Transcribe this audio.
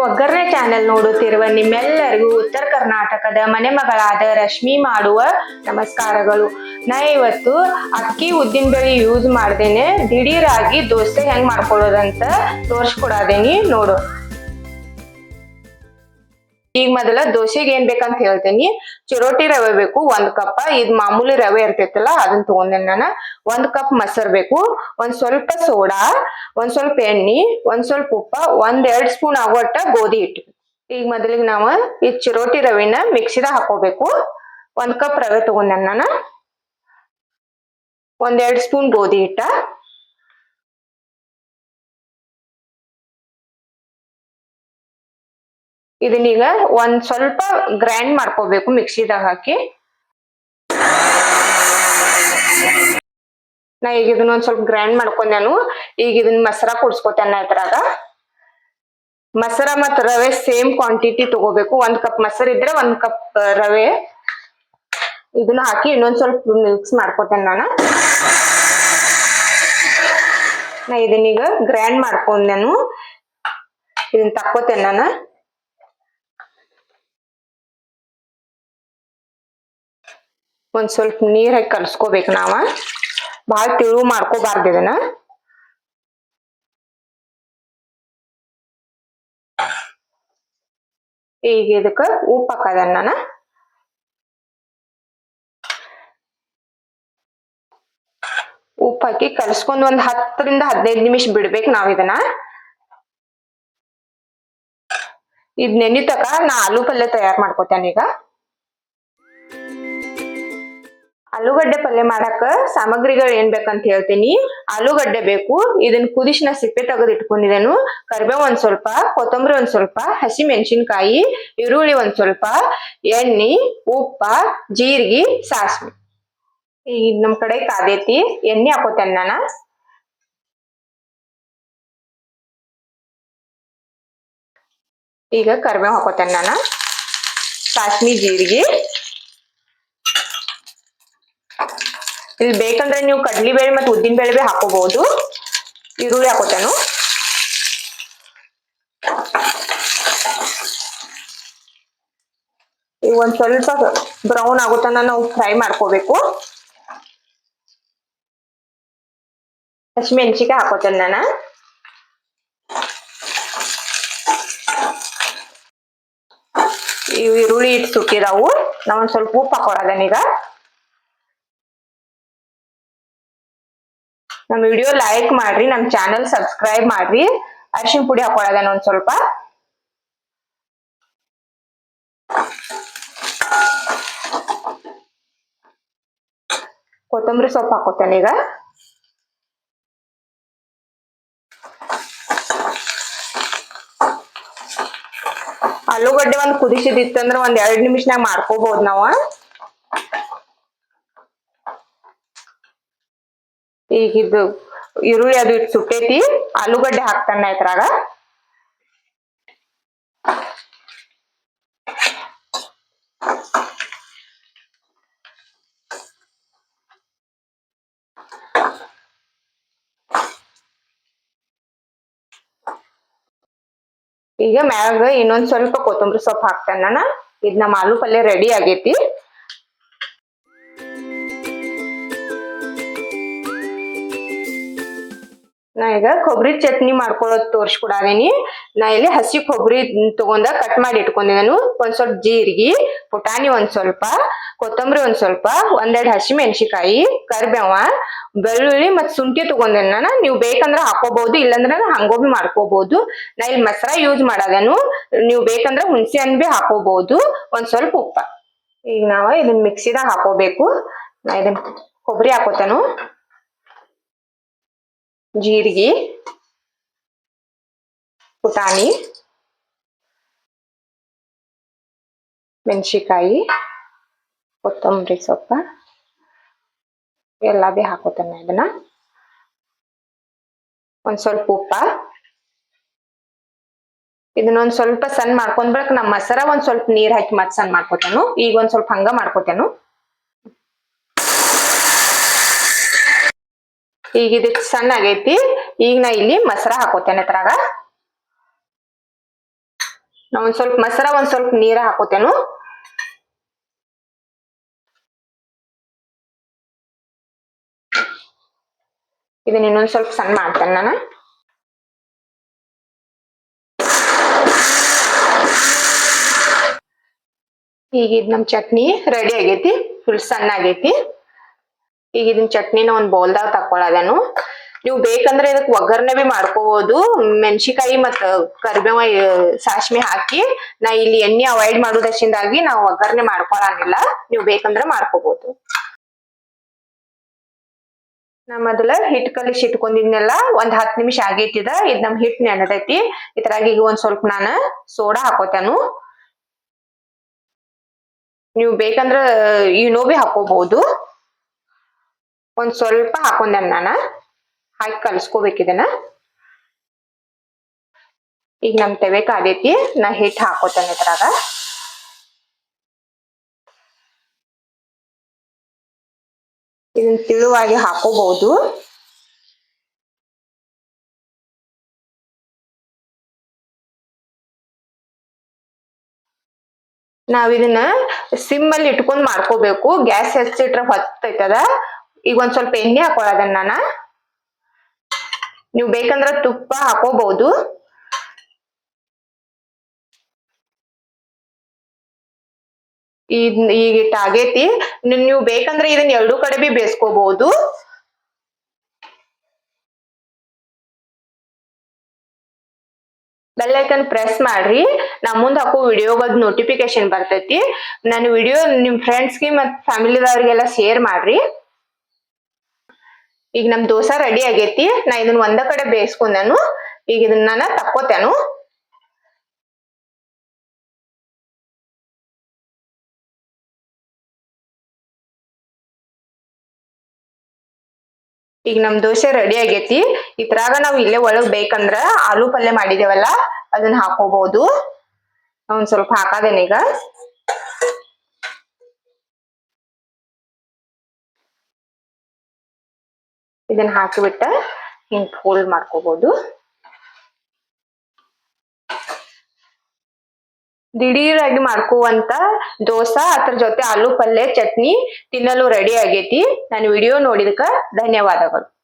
ಒಗ್ಗರಣೆ ಚಾನೆಲ್ ನೋಡುತ್ತಿರುವ ನಿಮ್ಮೆಲ್ಲರಿಗೂ ಉತ್ತರ ಕರ್ನಾಟಕದ ಮನೆ ಮಗಳಾದ ರಶ್ಮಿ ಮಾಡುವ ನಮಸ್ಕಾರಗಳು. ನಾ ಇವತ್ತು ಅಕ್ಕಿ ಉದ್ದಿನ ಬೇಳೆ ಯೂಸ್ ಮಾಡ್ದೇನೆ. ದಿಢೀರಾಗಿ ದೋಸೆ ಹೆಂಗ್ ಮಾಡ್ಕೊಳ್ಳೋದಂತ ತೋರ್ಸ್ಕೊಡಾದೇನಿ ನೋಡು. ಈಗ ಮೊದಲ ದೋಸೆಗೆ ಏನ್ ಬೇಕಂತ ಹೇಳ್ತೇನಿ. ಚಿರೋಟಿ ರವೆ ಬೇಕು, ಒಂದ್ ಕಪ್ ಇದ್ ಮಾಮೂಲಿ ರವೆ ಇರ್ತೈತಲ್ಲ ಅದನ್ನ ತಗೊಂಡೇನಿ ನಾನು. ಒಂದ್ ಕಪ್ ಮೊಸರು ಬೇಕು, ಒಂದ್ ಸ್ವಲ್ಪ ಸೋಡಾ, ಒಂದ್ ಸ್ವಲ್ಪ ಎಣ್ಣೆ, ಒಂದ್ ಸ್ವಲ್ಪ ಉಪ್ಪ, ಒಂದ್ ಎರಡ್ ಸ್ಪೂನ್ ಆಗೋಟ ಗೋಧಿ ಹಿಟ್ಟು. ಈಗ ಮೊದಲಿಗೆ ನಾವು ಈ ಚಿರೋಟಿ ರವೆನ ಮಿಕ್ಸಿದಾಗ ಹಾಕೋಬೇಕು. ಒಂದ್ ಕಪ್ ರವೆ ತಗೊಂಡೇನಿ ನಾನು. ಒಂದ್ ಎರಡ್ ಸ್ಪೂನ್ ಗೋಧಿ ಹಿಟ್ಟ. ಇದನ್ನೀಗ ಒಂದ್ ಸ್ವಲ್ಪ ಗ್ರೈಂಡ್ ಮಾಡ್ಕೋಬೇಕು ಮಿಕ್ಸಿದಾಗ ಹಾಕಿ. ನಾ ಈಗ ಇದನ್ನ ಒಂದ್ ಸ್ವಲ್ಪ ಗ್ರೈಂಡ್ ಮಾಡ್ಕೊಂಡೇನು. ಈಗ ಇದನ್ನ ಮಸರ ಕುಡ್ಸ್ಕೊತೇನೆ ಇದ್ರಾಗ. ಮಸರ ಮತ್ ರವೆ ಸೇಮ್ ಕ್ವಾಂಟಿಟಿ ತಗೋಬೇಕು. ಒಂದ್ ಕಪ್ ಮೊಸರು ಇದ್ರೆ ಒಂದ್ ಕಪ್ ರವೆ. ಇದನ್ನ ಹಾಕಿ ಇನ್ನೊಂದ್ ಸ್ವಲ್ಪ ಮಿಕ್ಸ್ ಮಾಡ್ಕೊತೇನೆ ನಾನು. ನಾ ಇದನ್ನೀಗ ಗ್ರೈಂಡ್ ಮಾಡ್ಕೊಂಡೇನು. ಇದನ್ನ ತಕ್ಕೋತೇನೆ ನಾನು. ಒಂದ್ ಸ್ವಲ್ಪ ನೀರ್ ಹಾಕಿ ಕಲ್ಸ್ಕೋಬೇಕು ನಾವ. ಬಾಳ ತಿಳು ಮಾಡ್ಕೋಬಾರ್ದು ಇದನ್ನ. ಈಗ ಇದಕ್ಕ ಉಪ್ಪು ಹಾಕದ ನಾನು ಉಪ್ಪು ಹಾಕಿ ಕಲ್ಸ್ಕೊಂಡ್ ಒಂದ್ ಹತ್ತರಿಂದ ಹದಿನೈದು ನಿಮಿಷ ಬಿಡ್ಬೇಕು ನಾವ್ ಇದನ್ನ. ಇದ್ ನೆನಿತಕ ನಾ ಆಲೂ ಪಲ್ಯ ತಯಾರ್ ಮಾಡ್ಕೋತೇನೆ ಈಗ. ಆಲೂಗಡ್ಡೆ ಪಲ್ಯ ಮಾಡಾಕ ಸಾಮಗ್ರಿಗಳು ಏನ್ ಬೇಕಂತ ಹೇಳ್ತೀನಿ. ಆಲೂಗಡ್ಡೆ ಬೇಕು ಇದನ್ನ ಕುದಿಸಿ ನಾ ಸಿಪ್ಪೆ ತೆಗೆದು ಕರಿಬೇವು ಒಂದ್ ಸ್ವಲ್ಪ, ಕೊತ್ತಂಬರಿ ಒಂದ್ ಸ್ವಲ್ಪ ಹಸಿ ಮೆಣಸಿನ್ಕಾಯಿ ಈರುಳ್ಳಿ ಒಂದ್ ಸ್ವಲ್ಪ, ಎಣ್ಣೆ, ಉಪ್ಪ, ಜೀರಿಗೆ, ಸಾಸಿವೆ. ಈಗ ನಮ್ ಕಡೆ ಕಾದೈತಿ. ಎಣ್ಣೆ ಹಾಕೋತೇನೆ ನಾನು ಈಗ ಕರಿಬೇವು ಹಾಕೋತೇನೆ ನಾನು ಸಾಸ್ಮಿ ಜೀರಿಗೆ. ಇಲ್ಲಿ ಬೇಕಂದ್ರೆ ನೀವು ಕಡ್ಲಿ ಬೇಳೆ ಮತ್ತು ಉದ್ದಿನ ಬೇಳೆ ಬಿ ಹಾಕೋಬಹುದು. ಈರುಳ್ಳಿ ಹಾಕೋತೇನು. ಈಗ ಒಂದ್ ಸ್ವಲ್ಪ ಬ್ರೌನ್ ಆಗುತ್ತನ ನಾವು ಫ್ರೈ ಮಾಡ್ಕೋಬೇಕು. ಹಸಿಮೆಣಸಿಕಾಯಿ ಹಾಕೋತೇನೆ ನಾನು. ಈರುಳ್ಳಿ ಇಟ್ಟು ಸುಟ್ಟಿದಾವು ನಾವೊಂದ್ ಸ್ವಲ್ಪ ಉಪ್ಪು ಹಾಕೊಳದನೀಗ ನಮ್ ವಿಡಿಯೋ ಲೈಕ್ ಮಾಡ್ರಿ ನಮ್ ಚಾನಲ್ ಸಬ್ಸ್ಕ್ರೈಬ್ ಮಾಡ್ರಿ. ಅರಿಶಿನ ಪುಡಿ ಹಾಕೊಳ್ಳೋದನ್ನ ಒಂದ್ ಸ್ವಲ್ಪ. ಕೊತ್ತಂಬರಿ ಸೊಪ್ಪು ಹಾಕೋತೇನೆ ಈಗ. ಆಲೂಗಡ್ಡೆ ಒಂದ್ ಕುದಿಸಿದಿತ್ತಂದ್ರೆ ಒಂದ್ ಎರಡ್ ನಿಮಿಷನಾಗ ಮಾಡ್ಕೋಬಹುದು ನಾವ. ಈಗ ಇದು ಈರುಳ್ಳಿ ಅದು ಇಟ್ಟು ಸುಟ್ಟೈತಿ ಆಲೂಗಡ್ಡೆ ಹಾಕ್ತಾನ ಇದ್ರಾಗ. ಈಗ ಮ್ಯಾಗ ಇನ್ನೊಂದ್ ಸ್ವಲ್ಪ ಕೊತ್ತಂಬರಿ ಸೊಪ್ಪು ಹಾಕ್ತಾನ ನಾನು. ಇದ್ ನಮ್ಮ ಆಲೂ ಪಲ್ಯ ರೆಡಿ ಆಗೈತಿ. ನಾ ಈಗ ಕೊಬ್ಬರಿ ಚಟ್ನಿ ಮಾಡ್ಕೊಳ್ಳೋದ್ ತೋರಿಸ್ಕೊಡಾದೇನಿ. ನಾ ಇಲ್ಲಿ ಹಸಿ ಕೊಬ್ಬರಿ ತಗೊಂಡ ಕಟ್ ಮಾಡಿ ಇಟ್ಕೊಂಡಿದ್ದೇನು ಒಂದ್ ಸ್ವಲ್ಪ ಜೀರಿಗೆ, ಪುಟಾಣಿ ಒಂದ್ ಸ್ವಲ್ಪ, ಕೊತ್ತಂಬರಿ ಒಂದ್ ಸ್ವಲ್ಪ, ಒಂದೆರಡು ಹಸಿ ಮೆಣಸಿಕಾಯಿ ಕರಿಬೇವ, ಬೆಳ್ಳುಳ್ಳಿ ಮತ್ ಶುಂಠಿ ತಗೊಂಡೆ ನಾನು. ನೀವು ಬೇಕಂದ್ರ ಹಾಕೋಬಹುದು ಇಲ್ಲಂದ್ರ ಹಂಗೋಬಿ ಮಾಡ್ಕೋಬಹುದು ನಾ ಇಲ್ಲಿ ಮಸರ ಯೂಸ್ ಮಾಡೋದೇನು. ನೀವು ಬೇಕಂದ್ರ ಹುಣಸೆ ಹಣ್ಣು ಬಿ ಹಾಕೋಬಹುದು ಒಂದ್ ಸ್ವಲ್ಪ ಉಪ್ಪ. ಈಗ ನಾವ ಇದನ್ನ ಮಿಕ್ಸಿದಾಗ ಹಾಕೋಬೇಕು ನಾ ಇದನ್ನ ಕೊಬ್ಬರಿ ಹಾಕೋತೇನು ಜೀರಿಗೆ ಪುಟಾಣಿ ಮೆಣಸಿಕಾಯಿ ಕೊತ್ತಂಬರಿ ಸೊಪ್ಪ, ಎಲ್ಲ ಬಿ ಹಾಕೋತೇನೆ ಇದನ್ನ. ಒಂದ್ ಸ್ವಲ್ಪ ಉಪ್ಪ. ಇದನ್ನ ಒಂದ್ ಸ್ವಲ್ಪ ಸಣ್ಣ ಮಾಡ್ಕೊಂಡ್ ಬರಕ್ ನಮ್ಮ ಮಸರ ಒಂದ್ ಸ್ವಲ್ಪ ನೀರ್ ಹಾಕಿ ಮತ್ ಸಣ್ಣ ಮಾಡ್ಕೋತೇನು. ಈಗ ಒಂದ್ ಸ್ವಲ್ಪ ಹಂಗ ಮಾಡ್ಕೋತೇನು. ಈಗ ಇದಕ್ ಸಣ್ಣ ಆಗೈತಿ ಈಗ ನಾ ಇಲ್ಲಿ ಮೊಸರ ಹಾಕೋತೇನೆ ಅದ್ರಾಗ ನಾ ಒಂದ್ ಸ್ವಲ್ಪ ಮೊಸರ, ಒಂದ್ ಸ್ವಲ್ಪ ನೀರ ಹಾಕೋತೇನು. ಇದನ್ನ ಇನ್ನೊಂದ್ ಸ್ವಲ್ಪ ಸಣ್ಣ ಮಾಡ್ತೇನೆ ನಾನು. ಈಗ ಇದ್ ನಮ್ ಚಟ್ನಿ ರೆಡಿ ಆಗೈತಿ. ಫುಲ್ ಸಣ್ಣ ಆಗೈತಿ ಈಗ ಇದನ್ ಚಟ್ನಿನ ಒಂದ್ ಬೌಲ್ದಾಗ ತಕ್ಕೊಳ್ಳೋದೇನು ನೀವು ಬೇಕಂದ್ರೆ ಇದಕ್ ಒಗ್ಗರಣೆ ಬಿ ಮಾಡ್ಕೋಬಹುದು ಮೆಣಸಿಕಾಯಿ ಮತ್ತ ಕರಿಬೇವ ಸಾಸ್ಮಿ ಹಾಕಿ ನಾ ಇಲ್ಲಿ ಎಣ್ಣೆ ಅವಾಯ್ಡ್ ಮಾಡೋದಕ್ಕಿಂದಾಗಿ ನಾವು ಒಗ್ಗರಣೆ ಮಾಡ್ಕೊಳಂಗಿಲ್ಲ. ನೀವು ಬೇಕಂದ್ರೆ ಮಾಡ್ಕೋಬಹುದು ನಾ ಮೊದಲ ಹಿಟ್ ಕಲಿಸಿ ಇಟ್ಕೊಂಡಿದ್ನೆಲ್ಲ, ಒಂದ್ ಹತ್ ನಿಮಿಷ ಆಗೈತಿದ, ಇದ್ ನಮ್ ಹಿಟ್ ನೆನದೈತಿ ಇದ್ರಾಗ ಈಗ ಒಂದ್ ಸ್ವಲ್ಪ ನಾನು ಸೋಡಾ ಹಾಕೋತೇನು. ನೀವು ಬೇಕಂದ್ರ, ಇನೋ ಬಿ ಹಾಕೋಬಹುದು ಒಂದ್ ಸ್ವಲ್ಪ ಹಾಕೊಂಡೆ ನಾನ ಹಾಕಿ ಕಲ್ಸ್ಕೋಬೇಕು ಇದನ್ನ. ಈಗ ನಮ್ ತೆವೆ ಕಾದೈತಿ, ನಾ ಹಿಟ್ ಹಾಕೋತೇನೆ ಇದ್ರಾಗ. ಇದನ್ನ ತಿಳುವಾಗಿ ಹಾಕೋಬಹುದು. ನಾವ್ ಇದನ್ನ ಸಿಮ್ ಅಲ್ಲಿ ಇಟ್ಕೊಂಡ್ ಮಾಡ್ಕೋಬೇಕು. ಗ್ಯಾಸ್ ಹೆಚ್ಚಿಟ್ರೆ ಹೊತ್ತೈತದ? ಈಗ ಒಂದ್ ಸ್ವಲ್ಪ ಎಣ್ಣೆ ಹಾಕೊಳ್ಳೋದನ್ನ ನಾನು. ನೀವು ಬೇಕಂದ್ರ ತುಪ್ಪ ಹಾಕೋಬಹುದು. ಈಗ ಇಟ್ಟ ಆಗೇತಿ. ನೀವ್- ಬೇಕಂದ್ರೆ ಇದನ್ನ ಎರಡು ಕಡೆ ಬಿ ಬೇಸ್ಕೋಬಹುದು. ಬೆಲ್ ಐಕನ್ ಪ್ರೆಸ್ ಮಾಡ್ರಿ. ನಾ ಮುಂದ್ ಹಾಕೋ ವಿಡಿಯೋಗದ್ ನೋಟಿಫಿಕೇಶನ್ ಬರ್ತೈತಿ. ನಾನು ವಿಡಿಯೋ ನಿಮ್ ಫ್ರೆಂಡ್ಸ್ಗೆ ಮತ್ತೆ ಫ್ಯಾಮಿಲಿದವ್ರಿಗೆಲ್ಲ ಶೇರ್ ಮಾಡ್ರಿ. ಈಗ ನಮ್ ದೋಸಾ ರೆಡಿ ಆಗೇತಿ. ನಾ ಇದನ್ನ ಒಂದ ಕಡೆ ಬೇಯಿಸ್ಕೊಂಡನು ಈಗ ಇದನ್ನ ನಾನು ತಕ್ಕೋತೇನು ಈಗ ನಮ್ ದೋಸೆ ರೆಡಿ ಆಗೇತಿ. ಇದ್ರಾಗ ನಾವ್ ಇಲ್ಲೇ ಒಳಗ್ ಬೇಕಂದ್ರ ಆಲೂ ಪಲ್ಯ ಮಾಡಿದೇವಲ್ಲ ಅದನ್ನ ಹಾಕೋಬಹುದು ಒಂದ್ ಸ್ವಲ್ಪ ಹಾಕದೇನ ಇದನ್ನ ಹಾಕಿಬಿಟ್ಟ ಹಿಂಗ್ ಫೋಲ್ಡ್ ಮಾಡ್ಕೋಬಹುದು ದಿಢೀರಾಗಿ ಮಾಡ್ಕೋವಂತ ದೋಸಾ, ಅದ್ರ ಜೊತೆ ಆಲೂ ಪಲ್ಯ ಚಟ್ನಿ ತಿನ್ನಲು ರೆಡಿ ಆಗೈತಿ. ನಾನು ವಿಡಿಯೋ ನೋಡಿದಕ್ಕ ಧನ್ಯವಾದಗಳು.